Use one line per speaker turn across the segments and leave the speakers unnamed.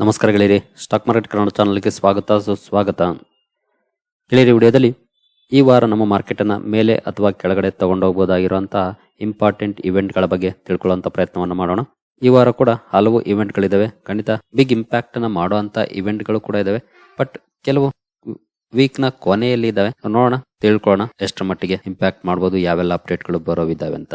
ನಮಸ್ಕಾರ ಗೆಳೆಯರಿ stock market Kannada ಚಾನಲ್ಗೆ ಸ್ವಾಗತ, ಸುಸ್ವಾಗತ. ಗೆಳೆಯರಿ, ವಿಡಿಯೋದಲ್ಲಿ ಈ ವಾರ ನಮ್ಮ ಮಾರ್ಕೆಟನ್ನು ಮೇಲೆ ಅಥವಾ ಕೆಳಗಡೆ ತಗೊಂಡೋಗ್ಬೋದಾಗಿರುವಂತಹ ಇಂಪಾರ್ಟೆಂಟ್ ಇವೆಂಟ್ಗಳ ಬಗ್ಗೆ ತಿಳ್ಕೊಳ್ಳುವಂಥ ಪ್ರಯತ್ನವನ್ನು ಮಾಡೋಣ. ಈ ವಾರ ಕೂಡ ಹಲವು ಇವೆಂಟ್ಗಳಿದ್ದಾವೆ ಖಂಡಿತ ಬಿಗ್ ಇಂಪ್ಯಾಕ್ಟನ್ನು ಮಾಡುವಂಥ ಇವೆಂಟ್ಗಳು ಕೂಡ ಇದ್ದಾವೆ ಬಟ್ ಕೆಲವು ವೀಕ್ನ ಕೊನೆಯಲ್ಲಿ ಇದಾವೆ. ನೋಡೋಣ, ತಿಳ್ಕೊಳ್ಳೋಣ ಎಷ್ಟರ ಮಟ್ಟಿಗೆ ಇಂಪ್ಯಾಕ್ಟ್ ಮಾಡ್ಬೋದು, ಯಾವೆಲ್ಲ ಅಪ್ಡೇಟ್ಗಳು ಬರೋವಿದ್ದಾವೆ ಅಂತ.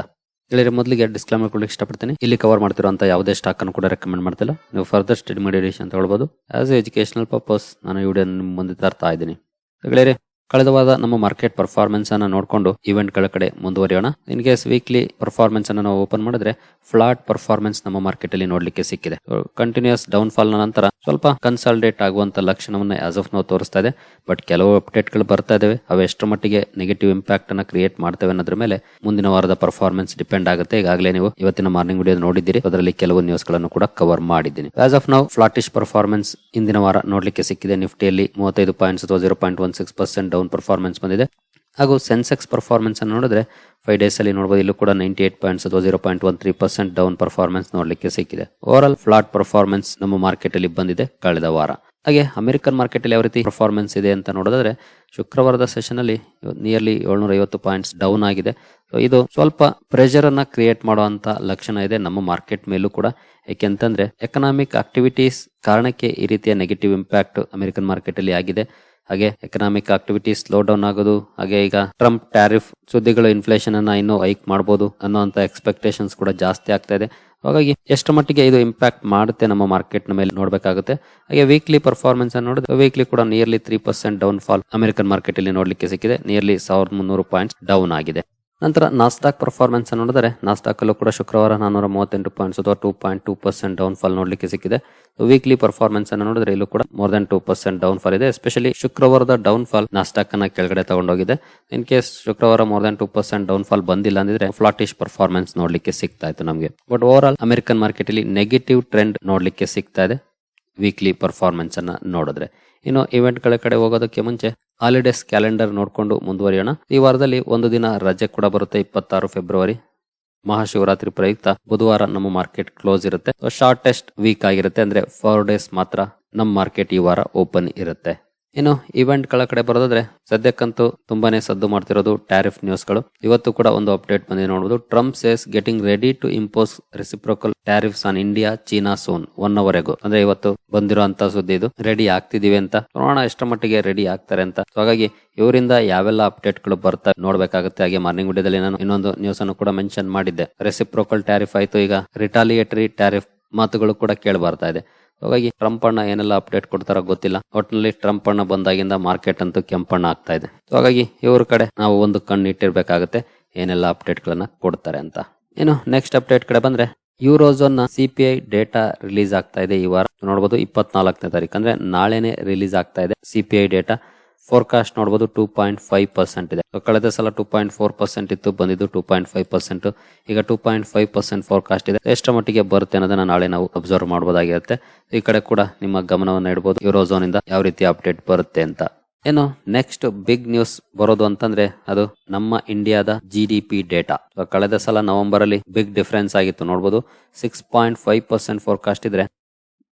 ಗೆಳೆಯರೆ ಮೊದಲಿಗೆ ಡಿಸ್ಕ್ಲೈಮರ್ ಕೊಡ್ಲಿಕ್ಕೆ ಇಷ್ಟಪಡ್ತೀನಿ. ಇಲ್ಲಿ ಕವರ್ ಮಾಡ್ತಿರುವಂತಹ ಯಾವುದೇ ಸ್ಟಾಕ್ ಅನ್ನು ಕೂಡ ರೆಕಮೆಂಡ್ ಮಾಡ್ತಿಲ್ಲ. ನೀವು ಫರ್ದರ್ ಸ್ಟಡಿ ಮಾಡಿ ಅಂತ ಹೇಳ್ಬೋದು. ಆಸ್ ಎಜುಕೇಶನಲ್ ಪರ್ಪಸ್ ನಾನು ವಿಡಿಯೋ ನಿಮ್ಮ ಮುಂದೆ ತರ್ತಾ ಇದ್ದೀನಿ. ಗೆಳೆಯರೆ ಕಳೆದ ವಾರ ನಮ್ಮ ಮಾರ್ಕೆಟ್ ಪರ್ಫಾರ್ಮೆನ್ಸ್ ಅನ್ನ ನೋಡಿಕೊಂಡು ಇವೆಂಟ್ಗಳ ಕಡೆ ಮುಂದುವರಿಯೋಣ. ಇನ್ ಕೇಸ್ ವೀಕ್ಲಿ ಪರ್ಫಾರ್ಮೆನ್ಸ್ ಅನ್ನು ನಾವು ಓಪನ್ ಮಾಡಿದ್ರೆ ಫ್ಲಾಟ್ ಪರ್ಫಾರ್ಮೆನ್ಸ್ ನಮ್ಮ ಮಾರ್ಕೆಟ್ ಅಲ್ಲಿ ನೋಡ್ಲಿಕ್ಕೆ ಸಿಕ್ಕಿದೆ. ಕಂಟಿನ್ಯೂಸ್ ಡೌನ್ ಫಾಲ್ ನಂತರ ಸ್ವಲ್ಪ ಕನ್ಸಾಲಿಡೇಟ್ ಆಗುವಂತ ಲಕ್ಷಣವನ್ನ ಆಸ್ ಆಫ್ ನಾವು ತೋರಿಸ್ತಾ ಇದೆ. ಬಟ್ ಕೆಲವು ಅಪ್ಡೇಟ್ಗಳು ಬರ್ತಾ ಇದಾವೆ. ಅವು ಎಷ್ಟರ ಮಟ್ಟಿಗೆ ನೆಗೆಟಿವ್ ಇಂಪ್ಯಾಕ್ಟ್ ಅನ್ನ ಕ್ರಿಯೇಟ್ ಮಾಡ್ತೇವೆ ಅನ್ನೋದ್ರ ಮೇಲೆ ಮುಂದಿನ ವಾರದ ಪರ್ಫಾರ್ಮೆನ್ಸ್ ಡಿಪೆಂಡ್ ಆಗುತ್ತೆ. ಈಗಾಗಲೇ ನೀವು ಇವತ್ತಿನ ಮಾರ್ನಿಂಗ್ ವಿಡಿಯೋ ನೋಡಿದ್ದೀರಿ. ಅದರಲ್ಲಿ ಕೆಲವು ನ್ಯೂಸ್ಗಳನ್ನು ಕೂಡ ಕವರ್ ಮಾಡಿದ್ದೀನಿ. ಆಸ್ ಆಫ್ ನಾವು ಫ್ಲಾಟಿಶ್ ಪರ್ಫಾರ್ಮೆನ್ಸ್ ಇಂದಿನ ವಾರ ನೋಡ್ಲಿಕ್ಕೆ ಸಿಕ್ಕಿದೆ. ನಿಫ್ಟಿಯಲ್ಲಿ ಮೂವತ್ತೈದು ಪಾಯಿಂಟ್ಸ್ ಅಥವಾ zero point one six percent down performance ಬಂದಿದೆ. ಹಾಗೂ ಸೆನ್ಸೆಕ್ಸ್ ಪರ್ಫಾರ್ಮೆನ್ಸ್ ಅನ್ನು ನೋಡಿದ್ರೆ ಫೈವ್ ಡೇಸ್ ಅಲ್ಲಿ ನೋಡಬಹುದು ಇಲ್ಲೂ ಕೂಡ ನೈಂಟಿ ಏಟ್ ಪಾಯಿಂಟ್ಸ್ ಅಥವಾ zero point one three percent down performance ನೋಡಲಿಕ್ಕೆ ಸಿಕ್ಕಿದೆ. ಓವರ್ ಆಲ್ ಫ್ಲಾಟ್ ಪರ್ಫಾರ್ಮೆನ್ಸ್ ನಮ್ಮ ಮಾರ್ಕೆಟ್ ಅಲ್ಲಿ ಬಂದಿದೆ ಕಳೆದ ವಾರ. ಹಾಗೆ ಅಮೆರಿಕನ್ ಮಾರ್ಕೆಟ್ ಅಲ್ಲಿ ಯಾವ ರೀತಿ ಪರ್ಫಾರ್ಮೆನ್ಸ್ ಇದೆ ಅಂತ ನೋಡೋದಾದ್ರೆ, ಶುಕ್ರವಾರದ ಸೆಷನ್ ಅಲ್ಲಿ ನಿಯರ್ಲಿ ಏಳ್ನೂರ ಐವತ್ತು ಪಾಯಿಂಟ್ಸ್ ಡೌನ್ ಆಗಿದೆ. ಸೊ ಇದು ಸ್ವಲ್ಪ ಪ್ರೆಷರ್ ಅನ್ನ ಕ್ರಿಯೇಟ್ ಮಾಡುವಂತ ಲಕ್ಷಣ ಇದೆ ನಮ್ಮ ಮಾರ್ಕೆಟ್ ಮೇಲೂ ಕೂಡ. ಯಾಕೆಂತಂದ್ರೆ ಎಕನಾಮಿಕ್ ಆಕ್ಟಿವಿಟೀಸ್ ಕಾರಣಕ್ಕೆ ಈ ರೀತಿಯ ನೆಗೆಟಿವ್ ಇಂಪ್ಯಾಕ್ಟ್ ಅಮೆರಿಕನ್ ಮಾರ್ಕೆಟ್ ಅಲ್ಲಿ ಆಗಿದೆ. ಹಾಗೆ ಎಕನಾಮಿಕ್ ಆಕ್ಟಿವಿಟಿ ಸ್ಲೋ ಡೌನ್ ಆಗೋದು, ಹಾಗೆ ಈಗ ಟ್ರಂಪ್ ಟ್ಯಾರಿಫ್ ಸುದ್ದಿಗಳು ಇನ್ಫ್ಲೇಷನ್ ಅನ್ನ ಇನ್ನೂ ಹೈಕ್ ಮಾಡಬಹುದು ಅನ್ನೋಂತ ಎಕ್ಸ್ಪೆಕ್ಟೇಷನ್ಸ್ ಕೂಡ ಜಾಸ್ತಿ ಆಗ್ತಾ ಇದೆ. ಹಾಗಾಗಿ ಎಷ್ಟು ಮಟ್ಟಿಗೆ ಇದು ಇಂಪ್ಯಾಕ್ಟ್ ಮಾಡುತ್ತೆ ನಮ್ಮ ಮಾರ್ಕೆಟ್ನ ಮೇಲೆ ನೋಡಬೇಕಾಗುತ್ತೆ. ಹಾಗೆ ವೀಕ್ಲಿ ಪರ್ಫಾರ್ಮೆನ್ಸ್ ಅನ್ನು ನೋಡಿದ್ರೆ ವೀಕ್ಲಿ ಕೂಡ nearly three percent down fall American market ಅಲ್ಲಿ ನೋಡ್ಲಿಕ್ಕೆ ಸಿಕ್ಕಿದೆ. ನಿಯರ್ಲಿ ಸಾವಿರದ ಮುನ್ನೂರು ಪಾಯಿಂಟ್ಸ್ ಡೌನ್ ಆಗಿದೆ. ನಂತರ ನಾಸ್ಟಾಕ್ ಪರ್ಫಾರ್ಮೆನ್ಸ್ ನೋಡಿದರೆ ನೋಡಿದ್ರೆ ನಾಸ್ಟಾಕ್ ಅಲ್ಲೂ ಕೂಡ ಶುಕ್ರವಾರ ನಾನೂರ ಮೂವತ್ತೆಂಟು ಪಾಯಿಂಟ್ಸ್ ಅಥವಾ two point two percent down fall ನೋಡಲಿಕ್ಕೆ ಸಿಕ್ಕಿದೆ. ವೀಕ್ಲಿ ಪರ್ಫಾರ್ಮೆನ್ಸ್ ಅನ್ನು ನೋಡಿದ್ರೆ ಇಲ್ಲೂ ಕೂಡ more than two percent down fall ಇದೆ. ಎಸ್ಪೆಷಲಿ ಶುಕ್ರವಾರದ ಡೌನ್ ಫಾಲ್ ನಾಸ್ಟಾಕ್ ಅನ್ನ ಕೆಳಗಡೆ ತಗೊಂಡೋಗಿದೆ. ಇನ್ ಕೇಸ್ ಶುಕ್ರವಾರ more than two percent down fall ಬಂದಿಲ್ಲ ಅಂದಿದ್ರೆ ಫ್ಲಾಟಿಶ್ ಪರ್ಫಾರ್ಮೆನ್ಸ್ ನೋಡಲಿಕ್ಕೆ ಸಿಗ್ತಾ ಇತ್ತು ನಮಗೆ. But over all American market ಅಲ್ಲಿ ನೆಗೆಟಿವ್ ಟ್ರೆಂಡ್ ನೋಡಲಿಕ್ಕೆ ಸಿಗ್ತಾ ಇದೆ. ವೀಕ್ಲಿ ಪರ್ಫಾರ್ಮೆನ್ಸ್ ಅನ್ನ ನೋಡಿದ್ರೆ. ಇನ್ನು ಇವೆಂಟ್ಗಳ ಕಡೆ ಹೋಗೋದಕ್ಕೆ ಮುಂಚೆ ಹಾಲಿಡೇಸ್ ಕ್ಯಾಲೆಂಡರ್ ನೋಡಿಕೊಂಡು ಮುಂದುವರಿಯೋಣ. ಈ ವಾರದಲ್ಲಿ ಒಂದು ದಿನ ರಜೆ ಕೂಡ ಬರುತ್ತೆ, ಇಪ್ಪತ್ತಾರು ಫೆಬ್ರವರಿ ಮಹಾಶಿವರಾತ್ರಿ ಪ್ರಯುಕ್ತ ಬುಧವಾರ ನಮ್ಮ ಮಾರ್ಕೆಟ್ ಕ್ಲೋಸ್ ಇರುತ್ತೆ. ಶಾರ್ಟೆಸ್ಟ್ ವೀಕ್ ಆಗಿರುತ್ತೆ, ಅಂದ್ರೆ ಫೋರ್ ಡೇಸ್ ಮಾತ್ರ ನಮ್ಮ ಮಾರ್ಕೆಟ್ ಈ ವಾರ ಓಪನ್ ಇರುತ್ತೆ. ಇನ್ನು ಇವೆಂಟ್ಗಳ ಕಡೆ ಬರೋದಾದ್ರೆ ಸದ್ಯಕ್ಕಂತೂ ತುಂಬಾನೇ ಸದ್ದು ಮಾಡ್ತಿರೋದು ಟ್ಯಾರಿಫ್ ನ್ಯೂಸ್ಗಳು. ಇವತ್ತು ಕೂಡ ಒಂದು ಅಪ್ಡೇಟ್ ಬಂದಿದೆ ನೋಡಬಹುದು Trump says getting ready to impose reciprocal tariffs on India China soon one ಅವರೆಗೂ ಅಂದ್ರೆ ಇವತ್ತು ಬಂದಿರುವಂತ ಸುದ್ದಿ ಇದು. ರೆಡಿ ಆಗ್ತಿದೀವಿ ಅಂತ. ನೋಡೋಣ ಎಷ್ಟರ ಮಟ್ಟಿಗೆ ರೆಡಿ ಆಗ್ತಾರೆ ಅಂತ. ಹಾಗಾಗಿ ಇವರಿಂದ ಯಾವೆಲ್ಲ ಅಪ್ಡೇಟ್ಗಳು ಬರ್ತಾ ನೋಡ್ಬೇಕಾಗುತ್ತೆ. ಹಾಗೆ ಮಾರ್ನಿಂಗ್ ವಿಡಿಯೋದಲ್ಲಿ ನಾನು ಇನ್ನೊಂದು ನ್ಯೂಸ್ ಅನ್ನು ಕೂಡ ಮೆನ್ಷನ್ ಮಾಡಿದ್ದೆ. ರೆಸಿಪ್ರೋಕಲ್ ಟ್ಯಾರಿಫ್ ಆಯ್ತು. ಈಗ ರಿಟಾಲಿಯೇಟರಿ ಟ್ಯಾರಿಫ್ ಮಾತುಗಳು ಕೂಡ ಕೇಳಿ ಬರ್ತಾ ಇದೆ. ಹಾಗಾಗಿ ಟ್ರಂಪ್ ಅಣ್ಣ ಏನೆಲ್ಲ ಅಪ್ಡೇಟ್ ಕೊಡ್ತಾರೋ ಗೊತ್ತಿಲ್ಲ. ಒಟ್ಟಿನಲ್ಲಿ ಟ್ರಂಪ್ ಅಣ್ಣ ಬಂದಾಗಿಂದ ಮಾರ್ಕೆಟ್ ಅಂತೂ ಕೆಂಪಣ್ಣ ಆಗ್ತಾ ಇದೆ. ಹಾಗಾಗಿ ಇವ್ರ ಕಡೆ ನಾವು ಒಂದು ಕಣ್ಣು ಇಟ್ಟಿರ್ಬೇಕಾಗುತ್ತೆ ಏನೆಲ್ಲ ಅಪ್ಡೇಟ್ ಗಳನ್ನ ಕೊಡ್ತಾರೆ ಅಂತ. ಏನು ನೆಕ್ಸ್ಟ್ ಅಪ್ಡೇಟ್ ಕಡೆ ಬಂದ್ರೆ ಯೂರೋಝೋನ್ನ ಸಿಪಿಐ ಡೇಟಾ ರಿಲೀಸ್ ಆಗ್ತಾ ಇದೆ ಈ ವಾರ. ನೋಡಬಹುದು ಇಪ್ಪತ್ನಾಲ್ಕನೇ ತಾರೀಕು ಅಂದ್ರೆ ನಾಳೆನೆ ರಿಲೀಸ್ ಆಗ್ತಾ ಇದೆ ಸಿಪಿಐ ಡೇಟಾ ಫೋರ್ಕಾಸ್ಟ್ ನೋಡಬಹುದು ಟೂ ಪಾಯಿಂಟ್ ಫೈವ್ ಪರ್ಸೆಂಟ್ ಇದೆ. ಕಳೆದ ಸಲ ಟೂ ಪಾಯಿಂಟ್ ಫೋರ್ ಪರ್ಸೆಂಟ್ ಇತ್ತು, ಬಂದಿದ್ದು ಟೂ ಪಾಯಿಂಟ್ ಫೈವ್ ಪರ್ಸೆಂಟ್ ಈಗ two point five percent forecast ಇದೆ. ಎಷ್ಟು ಮಟ್ಟಿಗೆ ಬರುತ್ತೆ ಅನ್ನೋದನ್ನ ನಾಳೆ ನಾವು ಅಬ್ಸರ್ವ್ ಮಾಡಬಹುದಾಗಿರುತ್ತೆ ಈ ಕಡೆ ಕೂಡ ನಿಮ್ಮ ಗಮನವನ್ನು ಇಡಬಹುದು ಯುರೋಝೋನ್ ಇಂದ ಯಾವ ರೀತಿ ಅಪ್ಡೇಟ್ ಬರುತ್ತೆ ಅಂತ. ಏನು ನೆಕ್ಸ್ಟ್ ಬಿಗ್ ನ್ಯೂಸ್ ಬರೋದು ಅಂತಂದ್ರೆ ಅದು ನಮ್ಮ ಇಂಡಿಯಾದ ಜಿ ಡಿ ಪಿ ಡೇಟಾ ಕಳೆದ ಸಲ ನವೆಂಬರ್ ಅಲ್ಲಿ ಬಿಗ್ ಡಿಫರೆನ್ಸ್ ಆಗಿತ್ತು. ನೋಡಬಹುದು six point five percent forecast ಇದ್ರೆ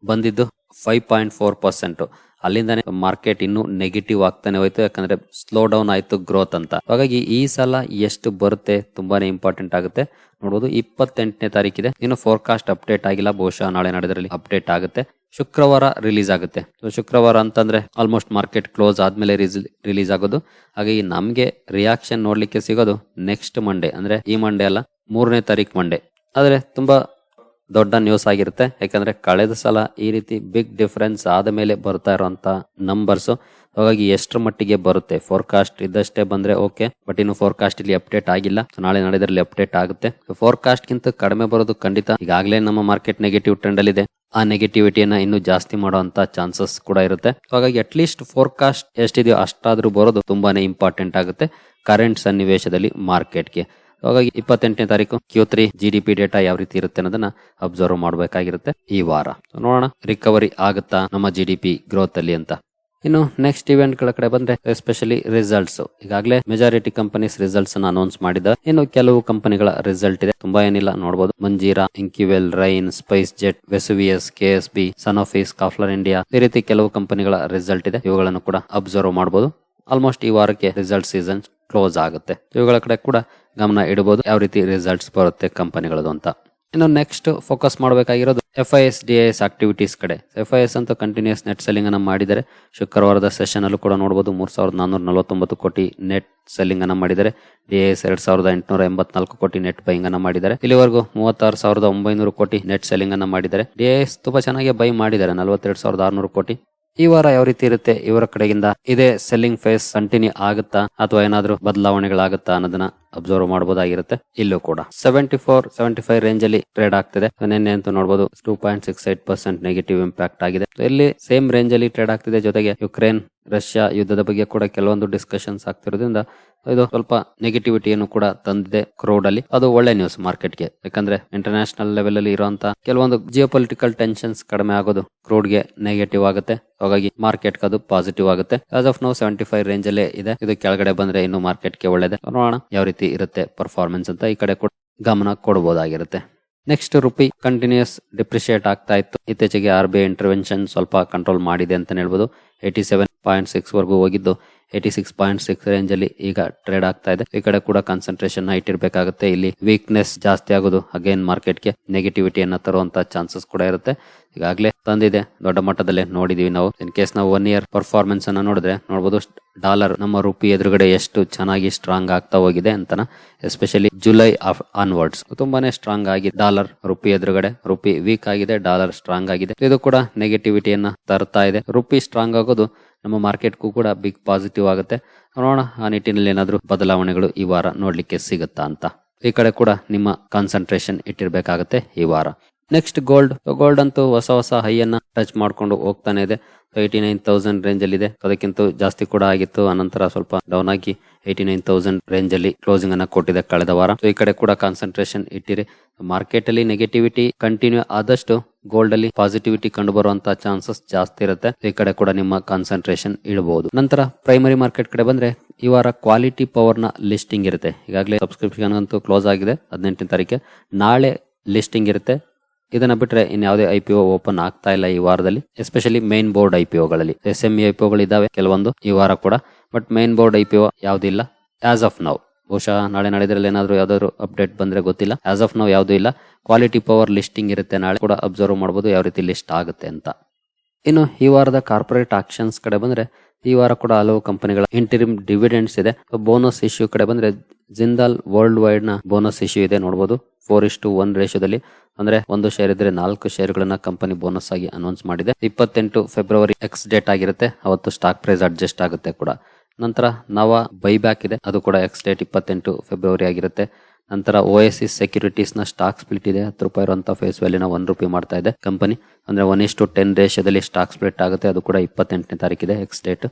ಬಂದಿದ್ದು ಫೈವ್ ಪಾಯಿಂಟ್ ಫೋರ್ ಪರ್ಸೆಂಟ್ ಅಲ್ಲಿಂದಾನೆ ಮಾರ್ಕೆಟ್ ಇನ್ನು ನೆಗೆಟಿವ್ ಆಗ್ತಾನೆ ಹೋಯ್ತು, ಯಾಕಂದ್ರೆ ಸ್ಲೋ ಡೌನ್ ಆಯ್ತು ಗ್ರೋತ್ ಅಂತ. ಹಾಗಾಗಿ ಈ ಸಲ ಎಷ್ಟು ಬರುತ್ತೆ ತುಂಬಾನೇ ಇಂಪಾರ್ಟೆಂಟ್ ಆಗುತ್ತೆ. ನೋಡಬಹುದು ಇಪ್ಪತ್ತೆಂಟನೇ ತಾರೀಕಿದೆ. ಇನ್ನು ಫೋರ್ಕಾಸ್ಟ್ ಅಪ್ಡೇಟ್ ಆಗಿಲ್ಲ, ಬಹುಶಃ ನಾಳೆ ನಡೆದ್ರಲ್ಲಿ ಅಪ್ಡೇಟ್ ಆಗುತ್ತೆ. ಶುಕ್ರವಾರ ರಿಲೀಸ್ ಆಗುತ್ತೆ. ಶುಕ್ರವಾರ ಅಂತಂದ್ರೆ ಆಲ್ಮೋಸ್ಟ್ ಮಾರ್ಕೆಟ್ ಕ್ಲೋಸ್ ಆದ್ಮೇಲೆ ರಿಲೀಸ್ ಆಗೋದು. ಹಾಗಾಗಿ ನಮ್ಗೆ ರಿಯಾಕ್ಷನ್ ನೋಡ್ಲಿಕ್ಕೆ ಸಿಗೋದು ನೆಕ್ಸ್ಟ್ ಮಂಡೇ ಅಂದ್ರೆ ಈ ಮಂಡೇ ಅಲ್ಲ, ಮೂರನೇ ತಾರೀಕು ಮಂಡೇ ಆದ್ರೆ ತುಂಬಾ ದೊಡ್ಡ ನ್ಯೂಸ್ ಆಗಿರುತ್ತೆ. ಯಾಕಂದ್ರೆ ಕಳೆದ ಸಲ ಈ ರೀತಿ ಬಿಗ್ ಡಿಫರೆನ್ಸ್ ಆದ ಮೇಲೆ ಬರ್ತಾ ಇರುವಂತ ನಂಬರ್ಸ್ ಹಾಗಾಗಿ ಎಷ್ಟರ ಮಟ್ಟಿಗೆ ಬರುತ್ತೆ? ಫೋರ್ಕಾಸ್ಟ್ ಇದ್ದಷ್ಟೇ ಬಂದ್ರೆ ಓಕೆ ಬಟ್ ಇನ್ನು ಫೋರ್ಕಾಸ್ಟ್ ಇಲ್ಲಿ ಅಪ್ಡೇಟ್ ಆಗಿಲ್ಲ. ನಾಳೆ ನಾಳೆದ್ರಲ್ಲಿ ಅಪ್ಡೇಟ್ ಆಗುತ್ತೆ. ಫೋರ್ಕಾಸ್ಟ್ ಗಿಂತ ಕಡಿಮೆ ಬರೋದು ಖಂಡಿತ. ಈಗಾಗಲೇ ನಮ್ಮ ಮಾರ್ಕೆಟ್ ನೆಗೆಟಿವ್ ಟ್ರೆಂಡ್ ಅಲ್ಲಿ ಇದೆ. ಆ ನೆಗೆಟಿವಿಟಿಯನ್ನ ಇನ್ನು ಜಾಸ್ತಿ ಮಾಡುವಂತ ಚಾನ್ಸಸ್ ಕೂಡ ಇರುತ್ತೆ. ಹಾಗಾಗಿ ಅಟ್ಲೀಸ್ಟ್ ಫೋರ್ಕಾಸ್ಟ್ ಎಷ್ಟಿದೆಯೋ ಅಷ್ಟಾದ್ರೂ ಬರೋದು ತುಂಬಾನೇ ಇಂಪಾರ್ಟೆಂಟ್ ಆಗುತ್ತೆ. ಕರೆಂಟ್ ಸನ್ನಿವೇಶದಲ್ಲಿ ಮಾರ್ಕೆಟ್ಗೆ ಹಾಗಾಗಿ ಇಪ್ಪತ್ತೆಂಟನೇ ತಾರೀಕು Q three G D P data ಯಾವ ರೀತಿ ಇರುತ್ತೆ ಅನ್ನೋದನ್ನ ಅಬ್ಸರ್ವ್ ಮಾಡಬೇಕಾಗಿರುತ್ತೆ ಈ ವಾರ. ನೋಡೋಣ ರಿಕವರಿ ಆಗುತ್ತಾ ನಮ್ಮ ಜಿ ಡಿ ಪಿ ಗ್ರೋತ್ ಅಲ್ಲಿ ಅಂತ. ಇನ್ನು ನೆಕ್ಸ್ಟ್ ಇವೆಂಟ್ಗಳ ಕಡೆ ಬಂದ್ರೆ ಎಸ್ಪೆಷಲಿ ರಿಸಲ್ಟ್ಸ್ ಈಗಾಗಲೇ ಮೆಜಾರಿಟಿ ಕಂಪನೀಸ್ ರಿಸಲ್ಟ್ಸ್ ಅನ್ನ ಅನೌನ್ಸ್ ಮಾಡಿದ. ಇನ್ನು ಕೆಲವು ಕಂಪನಿಗಳ ರಿಸಲ್ಟ್ ಇದೆ. ತುಂಬಾ ಏನಿಲ್ಲ ನೋಡಬಹುದು Manjeera ಇಂಕ್ಯುವೆಲ್ Rain SpiceJet Vesuvius B Sanofi's ಕಾಫ್ಲರ್ India ಈ ರೀತಿ ಕೆಲವು ಕಂಪನಿಗಳ ರಿಸಲ್ಟ್ ಇದೆ. ಇವುಗಳನ್ನು ಕೂಡ ಅಬ್ಸರ್ವ್ ಮಾಡಬಹುದು ಆಲ್ಮೋಸ್ಟ್ ಈ ವಾರಕ್ಕೆ ರಿಸಲ್ಟ್ ಸೀಸನ್ ಕ್ಲೋಸ್ ಆಗುತ್ತೆ. ಇವುಗಳ ಕಡೆ ಕೂಡ ಗಮನ ಇಡಬಹುದು. ಯಾವ ರೀತಿ ರಿಸಲ್ಟ್ಸ್ ಬರುತ್ತೆ ಕಂಪನಿಗಳದು ಅಂತ. ಇನ್ನು ನೆಕ್ಸ್ಟ್ ಫೋಕಸ್ ಮಾಡಬೇಕಾಗಿರೋದು F I S D S activities ಕಡೆ. ಎಫ್ ಐ ಎಸ್ ಅಂತ ಕಂಟಿನ್ಯೂಸ್ ನೆಟ್ ಸೆಲ್ಲಿಂಗ್ ಅನ್ನ ಮಾಡಿದರೆ ಶುಕ್ರವಾರದ ಸೆಷನ್ ಅಲ್ಲೂ ಕೂಡ ನೋಡಬಹುದು ಮೂರ್ ಸಾವಿರದ ನಾನೂರ ನಲವತ್ತೊಂಬತ್ತು ಕೋಟಿ ನೆಟ್ ಸೆಲ್ಲಿಂಗ್ ಅನ್ನ ಮಾಡಿದರೆ ಡಿ ಎಸ್ ಎರಡ್ ಸಾವಿರದ ಎಂಟುನೂರ ಎಂಬತ್ನಾಲ್ಕು ಕೋಟಿ ನೆಟ್ ಬೈಯಿಂಗ್ ಅನ್ನ ಮಾಡಿದ್ದಾರೆ. ಇಲ್ಲಿವರೆಗೂ ಮೂವತ್ತಾರು ಸಾವಿರದ ಒಂಬೈನೂರು ಕೋಟಿ ನೆಟ್ ಸೆಲ್ಲಿಂಗ್ ಅನ್ನ ಮಾಡಿದ್ದಾರೆ. ಡಿ ಎಸ್ ತುಂಬಾ ಚೆನ್ನಾಗಿ ಬೈ ಮಾಡಿದ್ದಾರೆ. ನಲವತ್ತೆರಡು ಸಾವಿರದ ಆರ್ನೂರು ಕೋಟಿ. ಈ ವಾರ ಯಾವ ರೀತಿ ಇರುತ್ತೆ? ಇವರ ಕಡೆಗಿಂದ ಇದೇ ಸೆಲ್ಲಿಂಗ್ ಫೇಸ್ ಕಂಟಿನ್ಯೂ ಆಗುತ್ತಾ? ಅಥವಾ ಏನಾದ್ರೂ ಬದಲಾವಣೆಗಳಾಗುತ್ತಾ ಅನ್ನೋದನ್ನ ಅಬ್ಸರ್ವ್ ಮಾಡಬಹುದಾಗಿರುತ್ತೆ ಇಲ್ಲೂ ಕೂಡ. Seventy four seventy five range ಅಲ್ಲಿ ಟ್ರೇಡ್ ಆಗ್ತಿದೆ. ನಿನ್ನೆ ಅಂತೂ ನೋಡಬಹುದು two point six eight percent negative impact ಆಗಿದೆ. ಇಲ್ಲಿ ಸೇಮ್ ರೇಂಜ್ ಅಲ್ಲಿ ಟ್ರೇಡ್ ಆಗ್ತಿದೆ. ಜೊತೆಗೆ ಯುಕ್ರೇನ್ ರಷ್ಯಾ ಯುದ್ಧದ ಬಗ್ಗೆ ಕೂಡ ಕೆಲವೊಂದು ಡಿಸ್ಕಷನ್ಸ್ ಆಗ್ತಿರೋದ್ರಿಂದ ಇದು ಸ್ವಲ್ಪ ನೆಗೆಟಿವಿಟಿಯನ್ನು ಕೂಡ ತಂದಿದೆ ಕ್ರೌಡ್ ಅಲ್ಲಿ. ಅದು ಒಳ್ಳೆ ನ್ಯೂಸ್ ಮಾರ್ಕೆಟ್ಗೆ ಯಾಕಂದ್ರೆ ಇಂಟರ್ನ್ಯಾಷನಲ್ ಲೆವೆಲ್ ಅಲ್ಲಿ ಇರುವಂತಹ ಕೆಲವೊಂದು ಜಿಯೋ ಪೊಲಿಟಿಕಲ್ ಟೆನ್ಷನ್ಸ್ ಕಡಿಮೆ ಆಗೋದು ಕ್ರೌಡ್ಗೆ ನೆಗೆಟಿವ್ ಆಗುತ್ತೆ. ಹಾಗಾಗಿ ಮಾರ್ಕೆಟ್ ಅದು ಪಾಸಿಟಿವ್ ಆಗುತ್ತೆ. As of now seventy five range ಅಲ್ಲೇ ಇದೆ. ಇದು ಕೆಳಗಡೆ ಬಂದ್ರೆ ಇನ್ನು ಮಾರ್ಕೆಟ್ಗೆ ಒಳ್ಳೇದೆ. ನೋಡೋಣ ಯಾವ ರೀತಿ ಇರುತ್ತೆ ಪರ್ಫಾರ್ಮೆನ್ಸ್ ಅಂತ ಈ ಕಡೆ ಕೂಡ ಗಮನ ಕೊಡಬಹುದಾಗಿರುತ್ತೆ ನೆಕ್ಸ್ಟ್ ರುಪಿ ಕಂಟಿನ್ಯೂಸ್ ಡಿಪ್ರಿಶಿಯೇಟ್ ಆಗ್ತಾ ಇತ್ತು. ಇತ್ತೀಚೆಗೆ ಆರ್ ಬಿ ಐ ಇಂಟರ್ವೆನ್ಷನ್ ಸ್ವಲ್ಪ ಕಂಟ್ರೋಲ್ ಮಾಡಿದೆ ಅಂತ ಹೇಳ್ಬೋದು. ಏಯ್ಟಿ ಸೆವೆನ್ ಪಾಯಿಂಟ್ ಸಿಕ್ಸ್ ವರೆಗೂ ಹೋಗಿದ್ದು eighty six point six range ಅಲ್ಲಿ ಈಗ ಟ್ರೇಡ್ ಆಗ್ತಾ ಇದೆ. ಈ ಕಡೆ ಕೂಡ ಕಾನ್ಸಂಟ್ರೇಷನ್ ಹೈಟ್ ಇರಬೇಕಾಗುತ್ತೆ ಇಲ್ಲಿ ವೀಕ್ನೆಸ್ ಜಾಸ್ತಿ ಆಗೋದು ಅಗೇನ್ ಮಾರ್ಕೆಟ್ಗೆ ನೆಗೆಟಿವಿಟಿಯನ್ನ ತರುವಂತ ಚಾನ್ಸಸ್ ಕೂಡ ಇರುತ್ತೆ. ಈಗಾಗಲೇ ತಂದಿದೆ, ದೊಡ್ಡ ಮಟ್ಟದಲ್ಲಿ ನೋಡಿದೀವಿ ನಾವು. ಇನ್ ಕೇಸ್ ನಾವು ಒನ್ ಇಯರ್ ಪರ್ಫಾರ್ಮೆನ್ಸ್ ಅನ್ನ ನೋಡಿದ್ರೆ ನೋಡಬಹುದು ಡಾಲರ್ ನಮ್ಮ ರೂಪಿ ಎದುರುಗಡೆ ಎಷ್ಟು ಚೆನ್ನಾಗಿ ಸ್ಟ್ರಾಂಗ್ ಆಗ್ತಾ ಹೋಗಿದೆ ಅಂತನ ಎಸ್ಪೆಷಲಿ ಜುಲೈ ಆಫ್ ಆನ್ವರ್ಡ್ಸ್ ತುಂಬಾನೇ ಸ್ಟ್ರಾಂಗ್ ಆಗಿ ಡಾಲರ್ ರೂಪಿ ಎದುರುಗಡೆ ರೂಪಿ ವೀಕ್ ಆಗಿದೆ ಡಾಲರ್ ಸ್ಟ್ರಾಂಗ್ ಆಗಿದೆ. ಇದು ಕೂಡ ನೆಗೆಟಿವಿಟಿಯನ್ನ ತರ್ತಾ ಇದೆ. ರೂಪಿ ಸ್ಟ್ರಾಂಗ್ ಆಗೋದು ನಮ್ಮ ಮಾರ್ಕೆಟ್ಗೂ ಕೂಡ ಬಿಗ್ ಪಾಸಿಟಿವ್ ಆಗುತ್ತೆ. ನೋಡೋಣ ಆ ನಿಟ್ಟಿನಲ್ಲಿ ಏನಾದರೂ ಬದಲಾವಣೆಗಳು ಈ ವಾರ ನೋಡಲಿಕ್ಕೆ ಸಿಗುತ್ತಾ ಅಂತ. ಈ ಕಡೆ ಕೂಡ ನಿಮ್ಮ ಕಾನ್ಸಂಟ್ರೇಷನ್ ಇಟ್ಟಿರಬೇಕಾಗತ್ತೆ ಈ ವಾರ. ನೆಕ್ಸ್ಟ್ ಗೋಲ್ಡ್ ಗೋಲ್ಡ್ ಅಂತೂ ಹೊಸ ಹೊಸ ಹೈ ಅನ್ನ ಟಚ್ ಮಾಡ್ಕೊಂಡು ಹೋಗ್ತಾನೆ ಇದೆ. ಏಯ್ಟಿ ನೈನ್ ತೌಸಂಡ್ ರೇಂಜ್ ಅಲ್ಲಿ ಇದೆ. ಅದಕ್ಕಿಂತ ಜಾಸ್ತಿ ಕೂಡ ಆಗಿತ್ತು. ಅನಂತರ ಸ್ವಲ್ಪ ಡೌನ್ ಆಗಿ ಏಯ್ಟಿ ನೈನ್ ತೌಸಂಡ್ ರೇಂಜ್ ಅಲ್ಲಿ ಕ್ಲೋಸಿಂಗ್ ಅನ್ನ ಕೊಟ್ಟಿದೆ ಕಳೆದ ವಾರ. ಈ ಕಡೆ ಕೂಡ ಕಾನ್ಸಂಟ್ರೇಷನ್ ಇಟ್ಟಿರಿ. ಮಾರ್ಕೆಟ್ ಅಲ್ಲಿ ನೆಗೆಟಿವಿಟಿ ಕಂಟಿನ್ಯೂ ಆದಷ್ಟು ಗೋಲ್ಡ್ ಅಲ್ಲಿ ಪಾಸಿಟಿವಿಟಿ ಕಂಡು ಬರುವಂತಹ ಚಾನ್ಸಸ್ ಜಾಸ್ತಿ ಇರುತ್ತೆ. ಈ ಕಡೆ ಕೂಡ ನಿಮ್ಮ ಕಾನ್ಸಂಟ್ರೇಷನ್ ಇಡಬಹುದು ನಂತರ ಪ್ರೈಮರಿ ಮಾರ್ಕೆಟ್ ಕಡೆ ಬಂದ್ರೆ ಈ ವಾರ ಕ್ವಾಲಿಟಿ ಪವರ್ನ ಲಿಸ್ಟಿಂಗ್ ಇರುತ್ತೆ. ಈಗಾಗಲೇ ಸಬ್ಸ್ಕ್ರಿಪ್ಷನ್ ಅಂತೂ ಕ್ಲೋಸ್ ಆಗಿದೆ. ಹದಿನೆಂಟನೇ ತಾರೀಕೆ ನಾಳೆ ಲಿಸ್ಟಿಂಗ್ ಇರುತ್ತೆ. ಇದನ್ನ ಬಿಟ್ರೆ ಇನ್ಯಾವುದೇ ಐ ಪಿ ಓಪನ್ ಆಗ್ತಾ ಇಲ್ಲ ಈ ವಾರದಲ್ಲಿ. Especially main board I P S M E I P ಇದಾವೆ ಕೆಲವೊಂದು ಈ ವಾರ ಕೂಡ. But main board I P O ಯಾವುದಿಲ್ಲ ಆಸ್ ಆಫ್ ನೌ ಬಹುಶಃ ನಾಳೆ ನಾಳಿದ್ರಲ್ಲಿ ಏನಾದರೂ ಯಾವ್ದಾದ್ರು ಅಪ್ಡೇಟ್ ಬಂದ್ರೆ ಗೊತ್ತಿಲ್ಲ. ಆಸ್ ಆಫ್ ನಾವು ಯಾವ್ದು ಇಲ್ಲ. ಕ್ವಾಲಿಟಿ ಪವರ್ ಲಿಸ್ಟಿಂಗ್ ಇರುತ್ತೆ, ನಾಳೆ ಕೂಡ ಅಬ್ಸರ್ವ್ ಮಾಡಬಹುದು ಯಾವ ರೀತಿ ಲಿಸ್ಟ್ ಆಗುತ್ತೆ ಅಂತ. ಇನ್ನು ಈ ವಾರದ ಕಾರ್ಪೊರೇಟ್ ಆಕ್ಷನ್ಸ್ ಕಡೆ ಬಂದ್ರೆ, ಈ ವಾರ ಕೂಡ ಹಲವು ಕಂಪನಿಗಳ ಇಂಟರಿಮ್ ಡಿವಿಡೆಂಡ್ಸ್ ಇದೆ. ಬೋನಸ್ ಇಶ್ಯೂ ಕಡೆ ಬಂದ್ರೆ ಜಿಂದಾಲ್ ವರ್ಲ್ಡ್ ವೈಡ್ನ ಬೋನಸ್ ಇಶ್ಯೂ ಇದೆ ನೋಡಬಹುದು ಫೋರ್ ಇಷ್ಟು ಒನ್ ರೇಷೋದಲ್ಲಿ ಅಂದ್ರೆ ಒಂದು ಶೇರ್ ಇದ್ರೆ ನಾಲ್ಕು ಶೇರ್ಗಳನ್ನ ಕಂಪನಿ ಬೋನಸ್ ಆಗಿ ಅನೌನ್ಸ್ ಮಾಡಿದೆ. ಇಪ್ಪತ್ತೆಂಟು ಫೆಬ್ರವರಿ ಎಕ್ಸ್ ಡೇಟ್ ಆಗಿರುತ್ತೆ. ಅವತ್ತು ಸ್ಟಾಕ್ ಪ್ರೈಸ್ ಅಡ್ಜಸ್ಟ್ ಆಗುತ್ತೆ ಕೂಡ. ನಂತರ ನವ ಬೈಬ್ಯಾಕ್ ಇದೆ. ಅದು ಕೂಡ ಎಕ್ಸ್ ಡೇಟ್ ಇಪ್ಪತ್ತೆಂಟು ಫೆಬ್ರವರಿ ಆಗಿರುತ್ತೆ. ನಂತರ ಓ ಎಸ್ ಸಿ ಸೆಕ್ಯೂರಿಟೀಸ್ನ ಸ್ಟಾಕ್ ಸ್ಪ್ಲಿಟ್ ಇದೆ. ಹತ್ತು ರೂಪಾಯಿ ಇರುವಂತ ಫೇಸ್ ವ್ಯಾಲ್ಯೂನ ಒನ್ ರೂಪಿ ಮಾಡ್ತಾ ಇದೆ ಕಂಪನಿ ಅಂದ್ರೆ ಒನ್ ಇಷ್ಟು ಟೆನ್ ರೇಷದಲ್ಲಿ ಸ್ಟಾಕ್ ಸ್ಪ್ಲಿಟ್ ಆಗುತ್ತೆ. ಅದು ಕೂಡ ಇಪ್ಪತ್ತೆಂಟನೇ ತಾರೀಕಿದೆ ಎಕ್ಸ್ ಡೇಟ್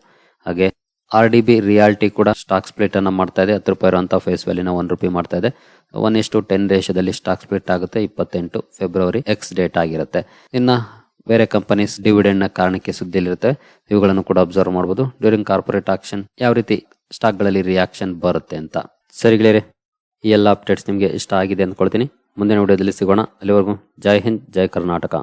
ಹಾಗೆ ಆರ್ ಡಿ ಬಿ ರಿಯಾಲಿಟಿ ಕೂಡ ಸ್ಟಾಕ್ ಸ್ಪ್ಲಿಟ್ ಅನ್ನ ಮಾಡ್ತಾ ಇದೆ. ಹತ್ತು ರೂಪಾಯಿ ಇರುವಂತ ಫೇಸ್ ವ್ಯಾಲ್ಯೂನ ಒನ್ ರೂಪಿ ಮಾಡ್ತಾ ಇದೆ. ಒನ್ ಇಷ್ಟು ಟೆನ್ ರೇಷದಲ್ಲಿ ಸ್ಟಾಕ್ ಸ್ಪ್ಲಿಟ್ ಆಗುತ್ತೆ ಇಪ್ಪತ್ತೆಂಟು ಫೆಬ್ರವರಿ ಎಕ್ಸ್ ಡೇಟ್ ಆಗಿರುತ್ತೆ. ಇನ್ನ ಬೇರೆ ಕಂಪನೀಸ್ ಡಿವಿಡೆಂಡ್ನ ಕಾರಣಕ್ಕೆ ಸುದ್ದಿಯಲ್ಲಿರುತ್ತೆ, ಇವುಗಳನ್ನು ಕೂಡ ಅಬ್ಸರ್ವ್ ಮಾಡಬಹುದು ಡ್ಯೂರಿಂಗ್ ಕಾರ್ಪೊರೇಟ್ ಆಕ್ಷನ್ ಯಾವ ರೀತಿ ಸ್ಟಾಕ್ಗಳಲ್ಲಿ ರಿಯಾಕ್ಷನ್ ಬರುತ್ತೆ ಅಂತ. ಸರಿ ಗೆಳೆಯರೆ, ಈ ಎಲ್ಲ ಅಪ್ಡೇಟ್ಸ್ ನಿಮಗೆ ಇಷ್ಟ ಆಗಿದೆ ಅಂದ್ಕೊಳ್ತೀನಿ. ಮುಂದಿನ ವಿಡಿಯೋದಲ್ಲಿ ಸಿಗೋಣ. ಅಲ್ಲಿವರೆಗೂ ಜೈ ಹಿಂದ್, ಜೈ ಕರ್ನಾಟಕ.